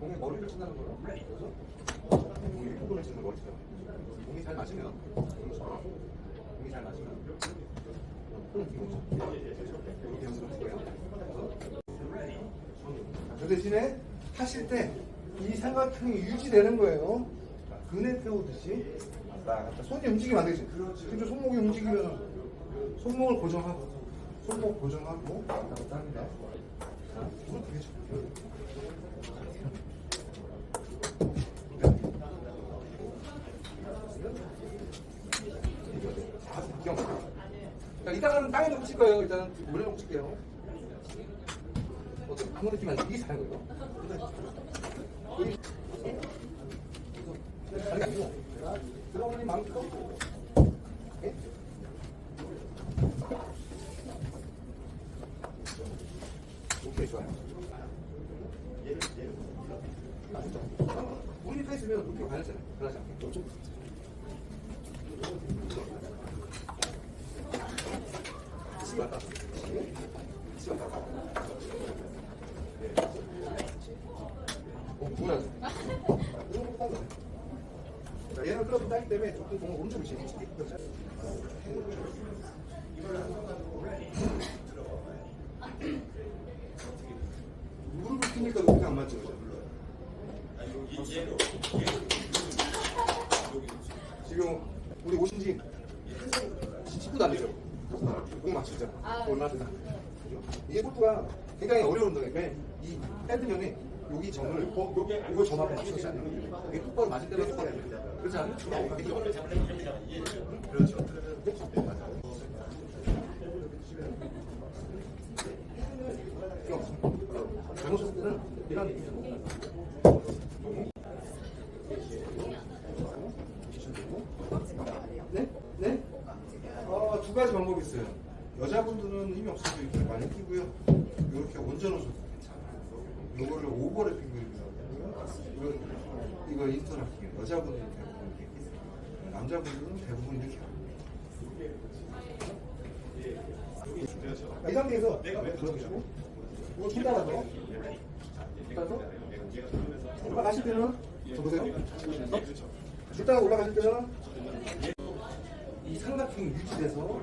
공의 머리를 친다는 거예요. 그래서 공이 이렇게 치는 머리 치는 공이 잘 맞으면 공이 잘 맞으면 이렇게 연습을 할 거예요. 그래서 그 대신에 하실 때 이 삼각형이 유지되는 거예요. 자, 그네 태우듯이 왔다 갔다 손이 움직이면 안 되지. 근데 손목이 움직이면 손목을 고정하고 손목 고정하고 왔다 갔다 합니다. 자, 이따가는 땅에 놓고 칠 거예요. 일단은 물에 놓고 칠게요. 어떤 아무 느낌 안 이게 잘한 거예요. 여기. 다리가 아니고 들어오는 만큼 예? 오케이 좋아요. 맞죠? 우리 서 있으면 높이 가야잖아요. 그러지 왔다. 치고 왔다. 어, 뭐야? 자, 얘는 끌어도 따기 때문에 조금 공을 오른쪽으로 거지. 무릎을 피니까 높이 안 맞죠, 그죠? 지금 우리 오신 지 10분도 안 되죠? 공 맞추죠? 얼마 되나? 이게 골프가 굉장히 어려운. 왜냐면 이 헤드면에 여기 점을 어, 요, 이거 점 앞에 맞추지 않아요. 이게 똑바로 맞을 때만 똑바로 해야 돼요. 그렇지 않아요? 그렇죠. 없습니다. 잘못 쳤을 때는 이런 느낌이죠. 네? 네? 어, 두 가지 방법이 있어요. 여자분들은 힘이 없어서 이렇게 많이 피고요. 이렇게 얹어놓으셔도 괜찮아요. 이거를 오버를 피고 이거 이거 인스턴 할게요. 여자분들은 대부분 이렇게 피세요. 남자분들은 대부분 이렇게 합니다. 이 상태에서 들어보시고 줄 따라서 따라서 올라가실 때는 저 보세요. 줄 따라 올라가실 때는 이 삼각형이 유지돼서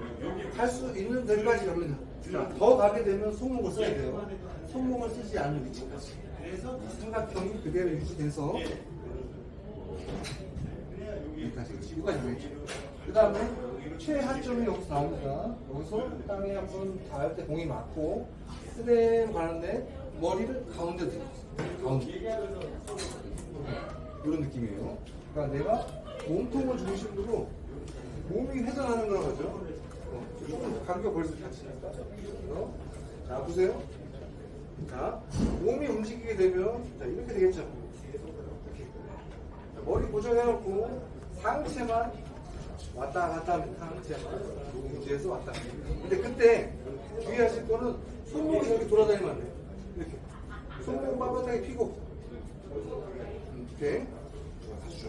할수 있는 데까지 갑니다. 자, 더 가게 되면 손목을 써야 돼요. 손목을 쓰지 않는 위치까지. 이 삼각형이 그대로 유지돼서 여기까지, 여기까지 보이죠. 그 다음에 최하점이 여기서 나옵니다. 여기서 땅에 한번 닿을 때 공이 맞고 그대로 가는데 머리를 가운데 대요 가운데. 이런 느낌이에요. 그러니까 내가 몸통을 중심으로 몸이 회전하는 거라고 하죠. 어, 조금 간격 벌써 같이니까. 어? 자, 보세요. 자, 몸이 움직이게 되면, 자, 이렇게 되겠죠. 자, 머리 고정해놓고 상체만 왔다 갔다 하면 상체만 유지해서 왔다 갔다. 근데 그때 주의하실 거는 손목이 이렇게 돌아다니면 안 돼요. 이렇게. 손목 빳빳하게 피고. 이렇게.